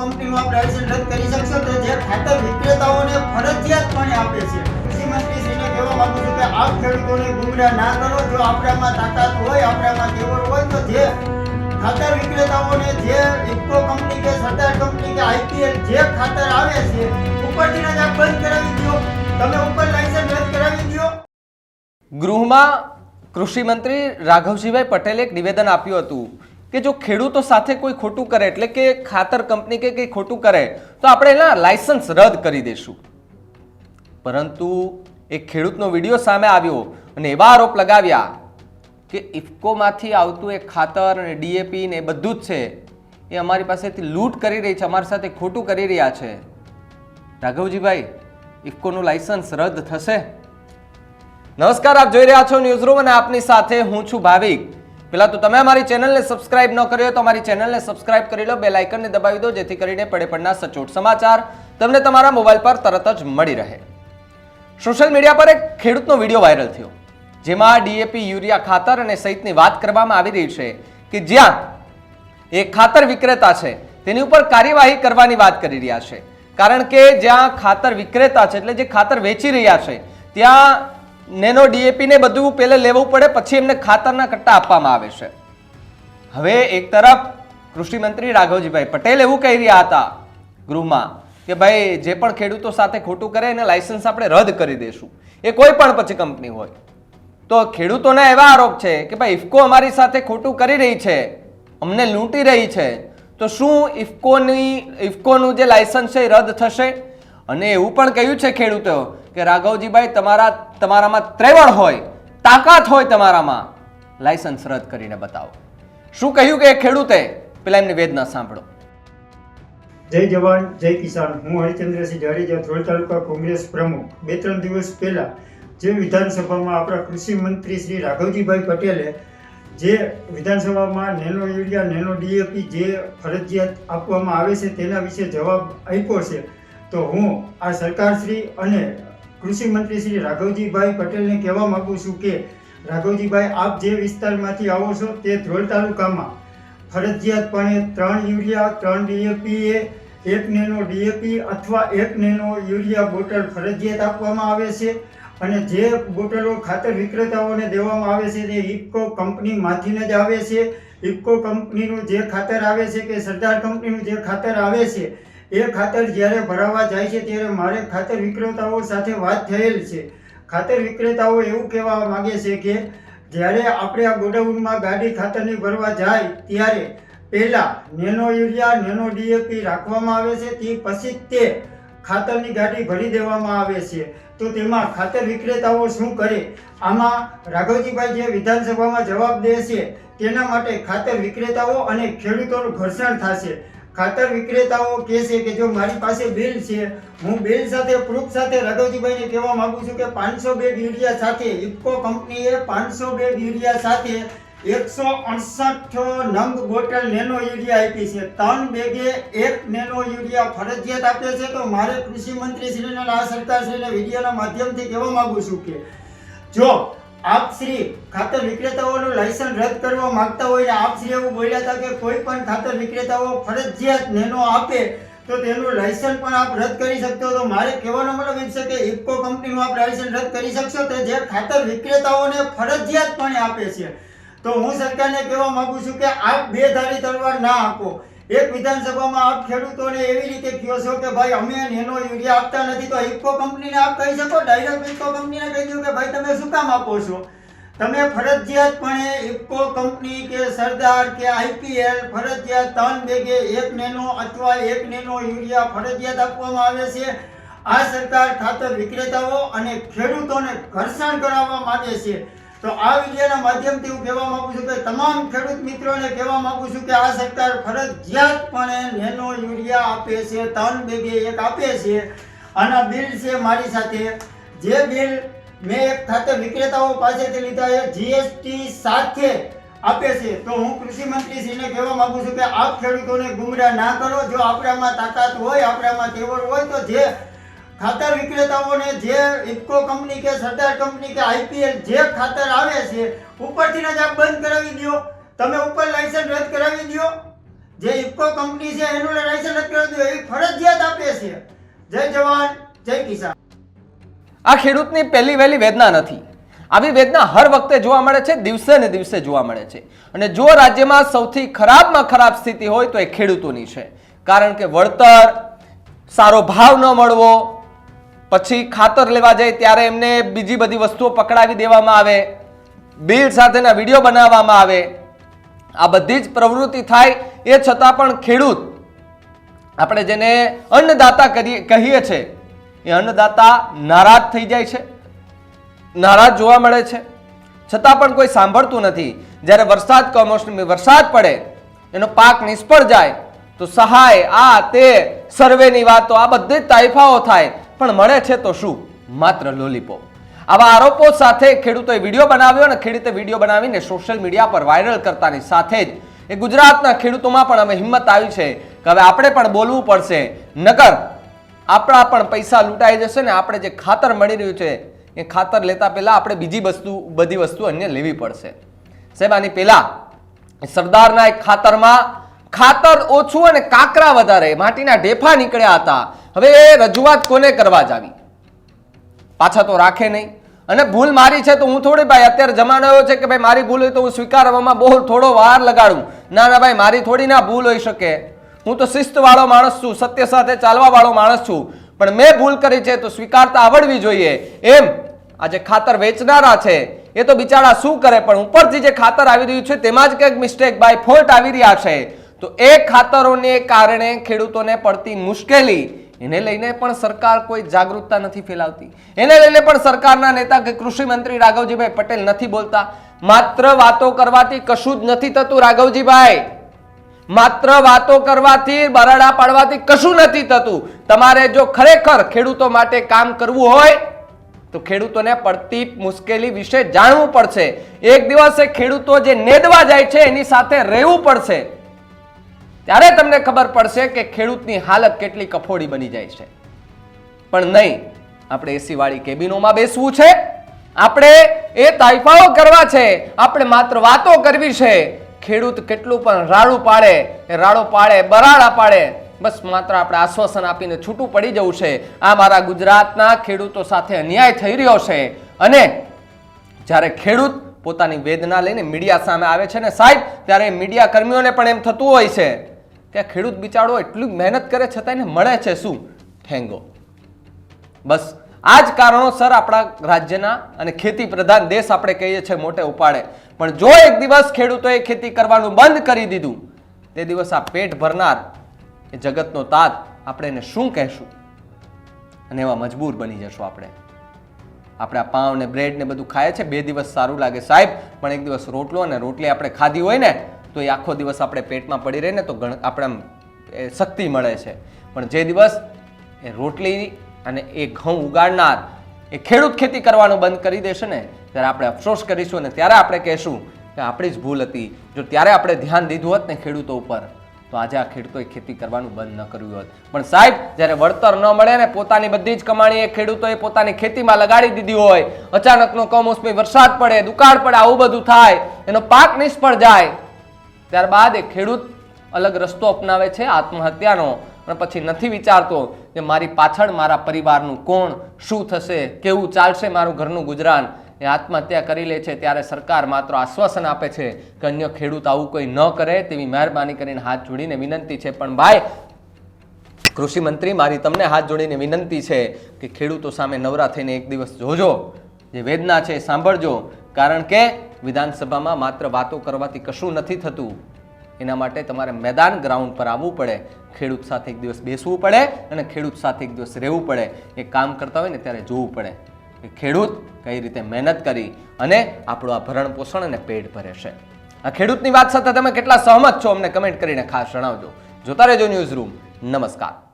કંપનીનું આપણે લાયસન્સ રદ કરી શકશો તો જે ખાતર વિક્રેતાઓને ફરજિયાતપણે આપે છે. કૃષિમંત્રીશ્રીને કહેવા માંગુ છું કે આપ ખેડૂતોને ગુમરા ના કરો. જો આપણામાં તાકાત હોય, આપણામાં કેવળ હોય, તો જે ખાતર વિક્રેતાઓને, જે ઇફકો કંપની કે સરદાર કંપની કે આઈપીએલ જે ખાતર આવે છે, ઉપરથી જ આપ બંધ કરાવી દો. તમે ઉપર લાયસન્સ રદ કરાવી દો. ગૃહમાં કૃષિ મંત્રી રાઘવજીભાઈ પટેલે એક નિવેદન આપ્યું હતું. કે જો ખેડૂતો સાથે કોઈ ખોટું કરે એટલે કે ખાતર કંપની કે કંઈ ખોટું કરે, તો આપણે એના લાયસન્સ રદ કરી દઈશું પરંતુ એક ખેડૂતનો વીડિયો સામે આવ્યો અને એવા આરોપ લગાવ્યા કે ઇફકોમાંથી આવતું એ ખાતર અને ડીએપી ને એ બધું જ છે, એ અમારી પાસેથી લૂંટ કરી રહી છે, અમારી સાથે ખોટું કરી રહ્યા છે. રાઘવજીભાઈ, ઇફકોનું લાયસન્સ રદ થશે? નમસ્કાર, આપ જોઈ રહ્યા છો ન્યૂઝ રૂમ અને આપની સાથે હું છું ભાવિક. પેલા તો તમે અમારી ચેનલને સબસ્ક્રાઇબ ન કરી હોય તો અમારી ચેનલને સબસ્ક્રાઇબ કરી લો બે લાઇકનને દબાવી દો, જેથી કરીને પડે પડના સચોટ સમાચાર તમને તમારા મોબાઈલ પર તરત જ મળી રહે. સોશિયલ મીડિયા પર એક ખેડૂતનો વીડિયો વાયરલ થયો, જેમાં ડીએપી યુરિયા, ખાતર અને સહિતની વાત કરવામાં આવી રહી છે કે જ્યાં એ ખાતર વિક્રેતા છે, તેની ઉપર કાર્યવાહી કરવાની વાત કરી રહ્યા છે. કારણ કે જ્યાં ખાતર વિક્રેતા છે, એટલે જે ખાતર વેચી રહ્યા છે, ત્યાં નેનો ડીએપી ને બધું પહેલે લેવું પડે, પછી એમને ખાતરના કટ્ટા આપવામાં આવે છે. હવે એક તરફ કૃષિ મંત્રી રાઘવજીભાઈ પટેલ એવું કહી રહ્યા હતા ગૃહમાં કે ભાઈ, જે પણ ખેડૂતો સાથે ખોટું કરે, એને લાયસન્સ આપણે રદ કરી દઈશું એ કોઈ પણ પછી કંપની હોય. તો ખેડૂતોના એવા આરોપ છે કે ભાઈ, ઇફકો અમારી સાથે ખોટું કરી રહી છે, અમને લૂંટી રહી છે, તો શું ઇફકોની, ઇફકોનું જે લાયસન્સ છે એ રદ થશે? અને એવું પણ કહ્યું છે ખેડૂતો કે, રાઘવજીભાઈ, તમારા, તમારામાં ત્રેવડ હોય, તાકાત હોય તમારામાં. લાયસન્સ રદ કરીને બતાવો. શું કહ્યું કે ખેડૂતે? પેલા એમની વેદના સાંભળો. જય જવાન, જય કિસાન. હું હરિચંદ્રસિંહ જાડેજા, ધ્રોલ તાલુકા કોંગ્રેસ પ્રમુખ. બે, ત્રણ દિવસ પહેલા જે વિધાનસભામાં આપણા કૃષિ મંત્રી શ્રી રાઘવજીભાઈ પટેલે જે વિધાનસભામાં નેનો યુરિયા, નેનો ડીએપી જે ફરજિયાત આપવામાં આવે છે તેના વિશે જવાબ આપ્યો છે તો હું આ સરકારશ્રી અને કૃષિ મંત્રી શ્રી રાઘવજીભાઈ પટેલને કહેવા માંગુ છું કે, રાઘવજીભાઈ, આપ જે વિસ્તારમાંથી આવો છો તે ધ્રોલ તાલુકામાં ફરજિયાતપણે ત્રણ યુરિયા, ત્રણ ડીએપી એ એક નેનો ડીએપી અથવા એક નેનો યુરિયા બોટલ ફરજિયાત આપવામાં આવે છે અને જે બોટલો ખાતર વિક્રેતાઓને દેવામાં આવે છે તે ઇફકો કંપનીમાંથીને જ આવે છે. ઇફકો કંપનીનું જે ખાતર આવે છે કે સરદાર કંપનીનું જે ખાતર આવે છે એ ખાતર જ્યારે ભરાવા જાય છે, ત્યારે મારે ખાતર વિક્રેતાઓ સાથે વાત થયેલ છે. ખાતર વિક્રેતાઓ એવું કહેવા માગે છે કે, જ્યારે આપણે આ ગોડાઉનમાં ગાડી ખાતરની ભરવા જાય, ત્યારે પહેલાં નેનો યુરિયા, નેનો ડીએપી રાખવામાં આવે છે, તે પછી તે ખાતરની ગાડી ભરી દેવામાં આવે છે. તો તેમાં ખાતર વિક્રેતાઓ શું કરે? આમાં રાઘવજીભાઈ જે વિધાનસભામાં જવાબ દે છે, તેના માટે ખાતર વિક્રેતાઓ અને ખેડૂતોનું ઘર્ષણ થશે. ખાતર વિક્રેતાઓ કહે છે કે જો મારી પાસે બિલ છે, હું બિલ સાથે, પ્રૂફ સાથે રાઘવજીભાઈને કહેવા માગું છું કે પાંચસો બેગ યુરિયા સાથે, ઇફકો કંપનીએ પાંચસો બેગ યુરિયા સાથે એકસો અડસઠ નંગ બોટલ નેનો યુરિયા આપી છે. ત્રણ બેગે એક નેનો યુરિયા ફરજિયાત આપે છે તો મારે કૃષિ મંત્રીશ્રીને આ સરકારશ્રીને વિડીયોના માધ્યમથી કહેવા માગું છું કે જો આપ શ્રી ખાતર વિક્રેતાઓનું લાયસન્સ રદ કરવા માંગતા હોય ને આપ એવું બોલ્યા હતા કે કોઈ પણ ખાતર વિક્રેતાઓ ફરજિયાત નેનો આપે, તો તેનું લાયસન્સ પણ આપ રદ કરી શકતો તો મારે કહેવાનો મતલબ એમ છે કે ઇફકો કંપનીનું આપ લાયસન્સ રદ કરી શકશો તો જે ખાતર વિક્રેતાઓને ફરજિયાતપણે આપે છે. તો હું સરકારને કહેવા માગું છું કે આપ બે ધારી તલવાર ના આપો. એક વિધાનસભામાં આપ ખેડૂતોને એવી રીતે કહો છો કે ભાઈ અમે નેનો યુરિયા આપતા નથી, તો ઇફકો કંપનીને આપ કહી શકો? ડાયરેક્ટ ઇફકો કંપનીને કહી દો કે ભાઈ તમે શું કામ આપો છો? તમે ફરજિયાતપણે ઇફકો કંપની કે સરદાર કે આઈપીએલ ફરજિયાત ત્રણ બેગે એક નેનો અથવા એક નેનો યુરિયા ફરજિયાત આપવામાં આવે છે. આ સરકાર ખાતર વિક્રેતાઓ અને ખેડૂતોને ઘર્ષણ કરાવવા માંગે છે. તો આ વિડીયોના માધ્યમથી હું કહેવા માંગુ છું કે તમામ ખેડૂત મિત્રોને કહેવા માંગુ છું કે આ સરકાર ફરજિયાતપણે નેનો યુરિયા આપે છે ત્રણ બેગે એક આપે છે આના બિલ છે મારી સાથે. જે બિલ મેં એક ખાતે વિક્રેતાઓ પાસેથી લીધા એ જીએસટી સાથે આપે છે. તો હું કૃષિ મંત્રીશ્રીને કહેવા માંગુ છું કે આપ ખેડૂતોને ગુમરા ના કરો. જો આપણામાં તાકાત હોય, આપણામાં તેવડ હોય, તો જે ખાતર વિક્રેતાઓને જે ઇફકો કંપની કે સરદાર કંપની કે આઈપીએલ જે ખાતર આવે છે, ઉપરથી જ આપ બંધ કરાવી દો તમે ઉપર લાયસન્સ રદ કરાવી દો જે ઇફકો કંપની છે, એનું લાયસન્સ રદ કરાવી દો એ ફરજિયાત આપે છે. જય જવાન, જય કિસાન. આ ખેડૂતની પહેલી વહેલી વેદના નથી. આવી વેદના હર વખતે જોવા મળે છે, દિવસે ને દિવસે જોવા મળે છે. અને જો રાજ્યમાં સૌથી ખરાબમાં ખરાબ સ્થિતિ હોય તો એ ખેડૂતોની છે. કારણ કે વળતર, સારો ભાવ ન મળવો પછી ખાતર લેવા જાય ત્યારે એમને બીજી બધી વસ્તુઓ પકડાવી દેવામાં આવે, બિલ સાથેના વીડિયો બનાવવામાં આવે. આ બધી જ પ્રવૃત્તિ થાય એ છતાં પણ ખેડૂત, આપણે જેને અન્નદાતા કરીએ, કહીએ છીએ એ અન્નદાતા નારાજ થઈ જાય છે, નારાજ જોવા મળે છે. છતાં પણ કોઈ સાંભળતું નથી. જ્યારે વરસાદ કમોસમી, વરસાદ પડે, એનો પાક નિષ્ફળ જાય, તો સહાય, આ, તે, સર્વેની વાતો, આ બધી જ તાઇફાઓ થાય. પણ મળે છે તો શું? માત્ર લોલીપોપ આવા આરોપો સાથે ખેડૂતોએ વીડિયો બનાવ્યો અને ખેડૂતે વીડિયો બનાવીને સોશિયલ મીડિયા પર વાયરલ કરતાની સાથે જ એ ગુજરાતના ખેડૂતોમાં પણ હવે હિંમત આવી છે કે હવે આપણે પણ બોલવું પડશે. નકર આપણા પણ પૈસા લૂંટાઈ જશે ને આપણે જે ખાતર મળી રહ્યું છે, એ ખાતર લેતા પહેલા આપણે બીજી વસ્તુ, બધી વસ્તુ અન્ય લેવી પડશે. સાહેબ, આની પહેલા સરદારના એક ખાતરમાં ખાતર ઓછું અને કાકરા વધારે, માટીના ઢેફા નીકળ્યા હતા. હવે એ રજૂઆત કોને કરવા જાવી? પાછા તો રાખે નહીં. અને ભૂલ મારી છે તો હું થોડી ભાઈ, અત્યારે જમાનો એવો છે કે ભાઈ, મારી ભૂલ હોય તો હું સ્વીકારવામાં બહુ થોડો વાર લગાડું. ના ના, ભાઈ, મારી થોડી ના ભૂલ હોઈ શકે. હું તો શિસ્તવાળો માણસ છું, સત્ય સાથે ચાલવા વાળો માણસ છું. પણ મેં ભૂલ કરી છે તો સ્વીકારતા આવડવી જોઈએ. એમ આ જે ખાતર વેચનારા છે. એ તો બિચારા શું કરે? પણ ઉપરથી જે ખાતર આવી રહ્યું છે તેમાં જ કંઈક મિસ્ટેક બાય ફોલ્ટ આવી રહ્યા છે. તો એ ખાતરોને કારણે ખેડૂતોને પડતી મુશ્કેલી, એને લઈને પણ સરકાર કોઈ જાગૃતતા નથી ફેલાવતી. એને લઈને પણ સરકારના નેતા કે કૃષિ મંત્રી રાઘવજીભાઈ પટેલ નથી બોલતા. માત્ર વાતો કરવાથી કશું જ નથી થતું, રાઘવજીભાઈ. માત્ર વાતો કરવાથી, બરાડા પાડવાથી કશું નથી થતું. તમારે જો ખરેખર ખેડૂતો માટે કામ કરવું હોય, તો ખેડૂતોને પડતી મુશ્કેલી વિશે જાણવું પડશે. એક દિવસે ખેડૂતો જે નેદવા જાય છે, એની સાથે રહેવું પડશે. ત્યારે તમને ખબર પડશે કે ખેડૂતની હાલત કેટલી કફોડી બની જાય છે. પણ નહીં, આપણે એસી વાળી કેબિનોમાં બેસવું છે. આપણે એ તાઇફાઓ કરવા છે. આપણે માત્ર વાતો કરવી છે. ખેડૂત કેટલું પણ રાડું પાડે, એ રાડો પાડે, બરાડા પાડે, બસ માત્ર આપણે આશ્વાસન આપીને છૂટું પડી જવું છે. આ મારા ગુજરાતના ખેડૂતો સાથે અન્યાય થઈ રહ્યો છે. અને જ્યારે ખેડૂત પોતાની વેદના લઈને મીડિયા સામે આવે છે ને સાહેબ, ત્યારે મીડિયા કર્મીઓને પણ એમ થતું હોય છે. કે ખેડૂત બિચારો એટલી મહેનત કરે છતાં એને મળે છે શું? ઠેંગો. બસ, આ જ કારણોસર આપણા રાજ્યના અને ખેતી પ્રધાન દેશ આપણે કહીએ છીએ મોટે ઉપાડે. પણ જો એક દિવસ ખેડૂતોએ ખેતી કરવાનું બંધ કરી દીધું, તે દિવસ આ પેટ ભરનાર એ જગતનો તાત આપણે એને શું કહેશું? અને એવા મજબૂર બની જશું આપણે. આપણે આ પાઉં ને બ્રેડ ને બધું ખાય છે, બે દિવસ સારું લાગે સાહેબ, પણ એક દિવસ રોટલો અને રોટલી આપણે ખાધી હોય ને તો એ આખો દિવસ આપણે પેટમાં પડી રહે ને તો ગણ આપણે શક્તિ મળે છે. પણ જે દિવસ એ રોટલી અને એ ઘઉં ઉગાડનાર એ ખેડૂત ખેતી કરવાનું બંધ કરી દેશે ને, ત્યારે આપણે અફસોસ કરીશું અને ત્યારે આપણે કહેશું કે આપણી જ ભૂલ હતી. જો ત્યારે આપણે ધ્યાન દીધું હોત ને ખેડૂતો ઉપર, તો આજે આ ખેડૂતોએ ખેતી કરવાનું બંધ ન કર્યું હોત. પણ સાહેબ, જ્યારે વળતર ન મળે ને પોતાની બધી જ કમાણી એ ખેડૂતોએ પોતાની ખેતીમાં લગાડી દીધી હોય, અચાનકનો કમોસમી વરસાદ પડે, દુકાળ પડે, આવું બધું થાય, એનો પાક નિષ્ફળ જાય ત્યારબાદ એ ખેડૂત અલગ રસ્તો અપનાવે છે આત્મહત્યાનો. અને પછી નથી વિચારતો કે મારી પાછળ મારા પરિવારનું કોણ, શું થશે, કેવું ચાલશે મારું ઘરનું ગુજરાન. એ આત્મહત્યા કરી લે છે ત્યારે સરકાર માત્ર આશ્વાસન આપે છે કે અન્ય ખેડૂત આવું કોઈ ન કરે તેવી મહેરબાની કરીને હાથ જોડીને વિનંતી છે. પણ ભાઈ કૃષિ મંત્રી મારી તમને હાથ જોડીને વિનંતી છે કે ખેડૂતો સામે નવરા થઈને એક દિવસ જોજો. જે વેદના છે સાંભળજો. કારણ કે વિધાનસભામાં માત્ર વાતો કરવાથી કશું નથી થતું. એના માટે તમારે મેદાન ગ્રાઉન્ડ પર આવવું પડે. ખેડૂત સાથે એક દિવસ બેસવું પડે અને ખેડૂત સાથે એક દિવસ રહેવું પડે. એ કામ કરતા હોય ને ત્યારે જોવું પડે કે ખેડૂત કઈ રીતે મહેનત કરી અને આપણું આ ભરણ પોષણ અને પેટ ભરે છે. આ ખેડૂતની વાત સાથે તમે કેટલા સહમત છો અમને કમેન્ટ કરીને ખાસ જણાવજો. જોતા રહેજો ન્યૂઝ રૂમ. નમસ્કાર.